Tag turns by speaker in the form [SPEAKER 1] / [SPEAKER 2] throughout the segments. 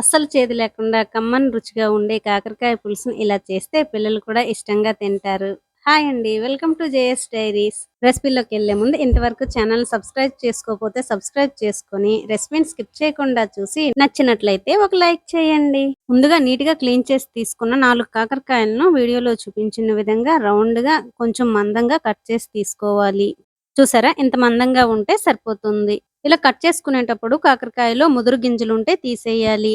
[SPEAKER 1] అస్సలు చేదు లేకుండా కమ్మని రుచిగా ఉండే కాకరకాయ పులుసుని ఇలా చేస్తే పిల్లలు కూడా ఇష్టంగా తింటారు. హాయ్ అండి వెల్కమ్ టు జేఎస్ డైరీస్. రెసిపీలోకి వెళ్ళే ముందు ఇంతవరకు ఛానల్ సబ్స్క్రైబ్ చేసుకోకపోతే సబ్స్క్రైబ్ చేసుకొని రెసిపీని స్కిప్ చేయకుండా చూసి నచ్చినట్లయితే ఒక లైక్ చేయండి. ముందుగా నీట్గా క్లీన్ చేసి తీసుకున్న నాలుగు కాకరకాయలను వీడియోలో చూపించిన విధంగా రౌండ్గా కొంచెం మందంగా కట్ చేసి తీసుకోవాలి. చూసారా? ఇంత మందంగా ఉంటే సరిపోతుంది. ఇలా కట్ చేసుకునేటప్పుడు కాకరకాయలో ముదురు గింజలు ఉంటే తీసేయాలి.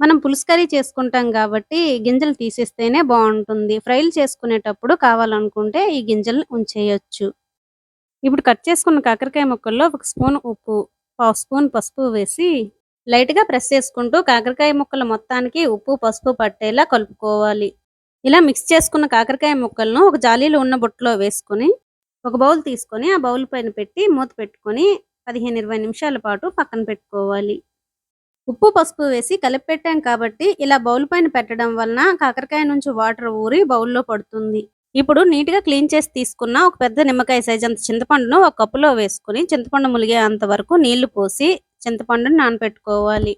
[SPEAKER 1] మనం పులుసు కర్రీ చేసుకుంటాం కాబట్టి గింజలు తీసేస్తేనే బాగుంటుంది. ఫ్రైలు చేసుకునేటప్పుడు కావాలనుకుంటే ఈ గింజలను ఉంచేయచ్చు. ఇప్పుడు కట్ చేసుకున్న కాకరకాయ ముక్కల్లో ఒక స్పూన్ ఉప్పు పావు స్పూన్ పసుపు వేసి లైట్గా ప్రెస్ చేసుకుంటూ కాకరకాయ ముక్కలు మొత్తానికి ఉప్పు పసుపు పట్టేలా కలుపుకోవాలి. ఇలా మిక్స్ చేసుకున్న కాకరకాయ ముక్కలను ఒక జాలీలో ఉన్న బుట్టలో వేసుకొని ఒక బౌల్ తీసుకొని ఆ బౌల్ పైన పెట్టి మూత పెట్టుకొని పదిహేను ఇరవై నిమిషాల పాటు పక్కన పెట్టుకోవాలి. ఉప్పు పసుపు వేసి కలిపి పెట్టాం కాబట్టి ఇలా బౌల్ పైన పెట్టడం వలన కాకరకాయ నుంచి వాటర్ ఊరి బౌల్లో పడుతుంది. ఇప్పుడు నీట్గా క్లీన్ చేసి తీసుకున్న ఒక పెద్ద నిమ్మకాయ సైజ్ అంత చింతపండును ఒక కప్పులో వేసుకుని చింతపండు ములిగే అంత వరకు నీళ్ళు పోసి చింతపండుని నానబెట్టుకోవాలి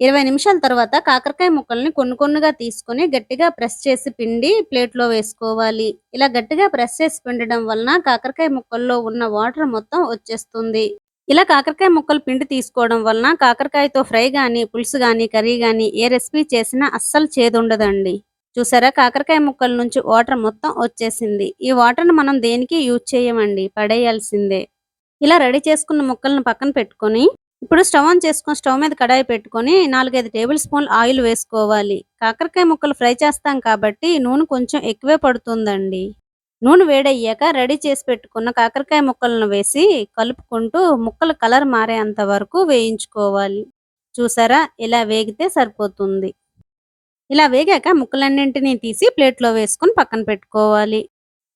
[SPEAKER 1] ఇరవై నిమిషాల తర్వాత కాకరకాయ ముక్కల్ని కొన్ని కొన్నుగా తీసుకొని గట్టిగా ప్రెస్ చేసి పిండి ప్లేట్లో వేసుకోవాలి. ఇలా గట్టిగా ప్రెస్ చేసి పిండడం వలన కాకరకాయ ముక్కల్లో ఉన్న వాటర్ మొత్తం వచ్చేస్తుంది. ఇలా కాకరకాయ ముక్కలు పిండి తీసుకోవడం వలన కాకరకాయతో ఫ్రై కానీ పులుసు కానీ కర్రీ కానీ ఏ రెసిపీ చేసినా అస్సలు చేదుండదండి. చూసారా? కాకరకాయ ముక్కల నుంచి వాటర్ మొత్తం వచ్చేసింది. ఈ వాటర్ని మనం దేనికి యూజ్ చేయమండి? పడేయాల్సిందే. ఇలా రెడీ చేసుకున్న ముక్కలను పక్కన పెట్టుకొని ఇప్పుడు స్టవ్ ఆన్ చేసుకొని స్టవ్ మీద కడాయి పెట్టుకొని నాలుగైదు టేబుల్ స్పూన్లు ఆయిల్ వేసుకోవాలి. కాకరకాయ ముక్కలు ఫ్రై చేస్తాం కాబట్టి నూనె కొంచెం ఎక్కువే పడుతుందండి. నూనె వేడయ్యాక రెడీ చేసి పెట్టుకున్న కాకరకాయ ముక్కలను వేసి కలుపుకుంటూ ముక్కలు కలర్ మారేంత వరకు వేయించుకోవాలి. చూసారా? ఇలా వేగితే సరిపోతుంది. ఇలా వేగాక ముక్కలన్నింటినీ తీసి ప్లేట్లో వేసుకొని పక్కన పెట్టుకోవాలి.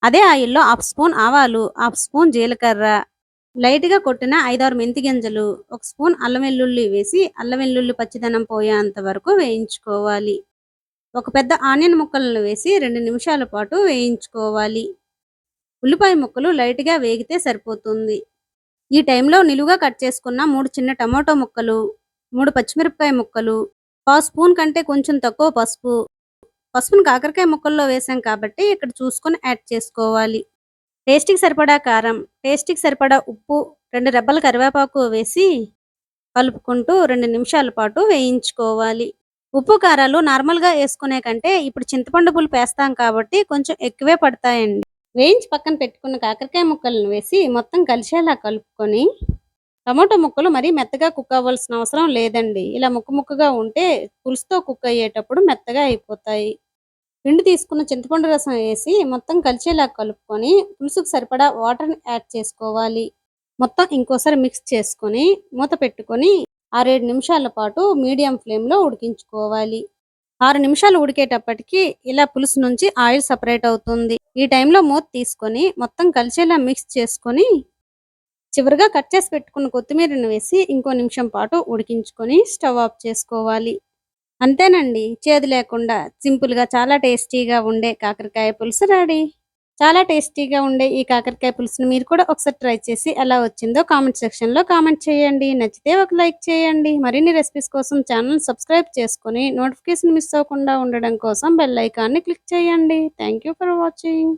[SPEAKER 1] అదే ఆయిల్లో హాఫ్ స్పూన్ ఆవాలు హాఫ్ స్పూన్ జీలకర్ర లైట్గా కొట్టిన ఐదారు మెంతి గింజలు ఒక స్పూన్ అల్లం వెల్లుల్లి వేసి అల్లం వెల్లుల్లి పచ్చిదనం పోయేంత వరకు వేయించుకోవాలి. ఒక పెద్ద ఆనియన్ ముక్కలను వేసి రెండు నిమిషాల పాటు వేయించుకోవాలి. ఉల్లిపాయ ముక్కలు లైట్గా వేగితే సరిపోతుంది. ఈ టైంలో నిలువుగా కట్ చేసుకున్న మూడు చిన్న టమాటో ముక్కలు మూడు పచ్చిమిరపకాయ ముక్కలు పావు స్పూన్ కంటే కొంచెం తక్కువ పసుపు. పసుపును కాకరకాయ ముక్కల్లో వేసాం కాబట్టి ఇక్కడ చూసుకొని యాడ్ చేసుకోవాలి. టేస్ట్కి సరిపడా కారం టేస్ట్కి సరిపడా ఉప్పు రెండు రెబ్బల కరివేపాకు వేసి కలుపుకుంటూ రెండు నిమిషాల పాటు వేయించుకోవాలి. ఉప్పు కారాలు నార్మల్గా వేసుకునే కంటే ఇప్పుడు చింతపండు పులుపు వేస్తాం కాబట్టి కొంచెం ఎక్కువే పడతాయండి. వేయించి పక్కన పెట్టుకున్న కాకరకాయ ముక్కలను వేసి మొత్తం కలిసేలా కలుపుకొని టమాటో ముక్కలు మరీ మెత్తగా కుక్ అవ్వాల్సిన అవసరం లేదండి. ఇలా ముక్క ముక్కగా ఉంటే పులుసుతో కుక్ అయ్యేటప్పుడు మెత్తగా అయిపోతాయి. పిండి తీసుకున్న చింతపండు రసం వేసి మొత్తం కలిసేలా కలుపుకొని పులుసుకు సరిపడా వాటర్ని యాడ్ చేసుకోవాలి. మొత్తం ఇంకోసారి మిక్స్ చేసుకొని మూత పెట్టుకొని ఆరేడు నిమిషాల పాటు మీడియం ఫ్లేమ్లో ఉడికించుకోవాలి. ఆరు నిమిషాలు ఉడికేటప్పటికి ఇలా పులుసు నుంచి ఆయిల్ సపరేట్ అవుతుంది. ఈ టైంలో మూత తీసుకొని మొత్తం కలిసేలా మిక్స్ చేసుకొని చివరిగా కట్ చేసి పెట్టుకున్న కొత్తిమీరను వేసి ఇంకో నిమిషం పాటు ఉడికించుకొని స్టవ్ ఆఫ్ చేసుకోవాలి. అంతేనండి. చేదు లేకుండా సింపుల్గా చాలా టేస్టీగా ఉండే కాకరకాయ పులుసు రెడీ. చాలా టేస్టీగా ఉండే ఈ కాకరకాయ పులుసుని మీరు కూడా ఒకసారి ట్రై చేసి ఎలా వచ్చిందో కామెంట్ సెక్షన్లో కామెంట్ చేయండి. నచ్చితే ఒక లైక్ చేయండి. మరిన్ని రెసిపీస్ కోసం ఛానల్ సబ్స్క్రైబ్ చేసుకొని నోటిఫికేషన్ మిస్ అవ్వకుండా ఉండడం కోసం బెల్ ఐకాన్ని క్లిక్ చేయండి. Thank for watching.